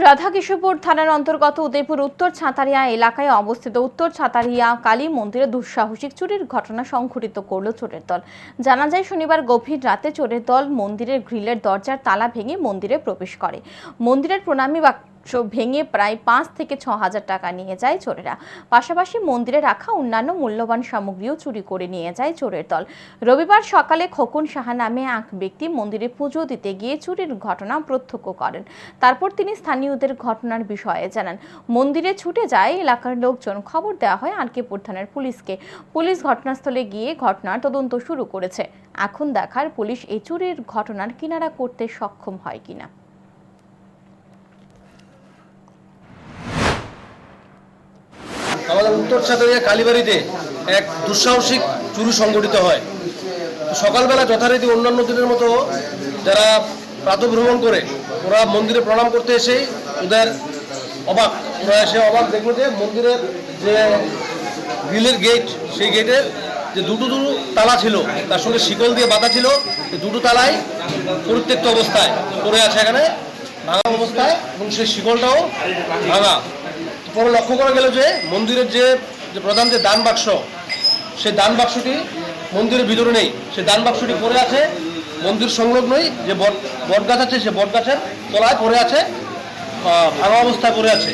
রাধাকিশোরপুর থানার অন্তর্গত উদয়পুর উত্তর ছাতারিয়া এলাকায় অবস্থিত উত্তর ছাতারিয়া কালী মন্দিরে দুঃসাহসিক চুরির ঘটনা সংঘটিত করল চোরের দল। জানা যায়, শনিবার গভীর রাতে চোরের দল মন্দিরের গ্রিলের দরজার তালা ভেঙে মন্দিরে প্রবেশ করে। মন্দিরের প্রণামী ভেঙে প্রায় পাঁচ থেকে ছ হাজার টাকা নিয়ে যায় চোরেরা। পাশাপাশি মন্দিরে রাখা অন্যান্য মূল্যবান সামগ্রীও চুরি করে নিয়ে যায় চোরের দল। রবিবার সকালে খোকন সাহা নামে এক ব্যক্তি মন্দিরে পুজো দিতে গিয়ে চুরির ঘটনা প্রত্যক্ষ করেন। তারপর তিনি স্থানীয়দের ঘটনার বিষয়ে জানান। মন্দিরে ছুটে যায় এলাকার লোকজন। খবর দেওয়া হয় আরকেপুর থানার পুলিশকে। পুলিশ ঘটনাস্থলে গিয়ে ঘটনার তদন্ত শুরু করেছে। এখন দেখার পুলিশ এই চুরির ঘটনার কিনারা করতে সক্ষম হয় কিনা। আমাদের উত্তর ছাত্রিয়া কালীবাড়িতে এক দুঃসাহসিক চুরি সংগঠিত হয়। সকালবেলা যথারীতি অন্যান্য দিনের মতো যারা প্রাতভ্রমণ করে, ওরা মন্দিরে প্রণাম করতে এসেই ওদের অবাক, ওরা এসে অবাক দেখল যে মন্দিরের যে গ্রিলের গেট সেই গেটের যে দুটো দুটো তালা ছিল, তার সঙ্গে শিকল দিয়ে বাঁধা ছিল দুটো তালাই পরিত্যক্ত অবস্থায় পড়ে আছে এখানে, ভাঙা অবস্থায় এবং সেই শিকলটাও ভাঙা। পরে লক্ষ্য করা গেল যে মন্দিরের যে প্রধান যে দান বাক্স, সে দান বাক্সটি মন্দিরের ভিতরে নেই। সে দান বাক্সটি পরে আছে, মন্দির সংলগ্নই যে বট বট গাছ আছে, সে বট গাছের তলায় পড়ে আছে ভাঙা অবস্থায় পড়ে আছে।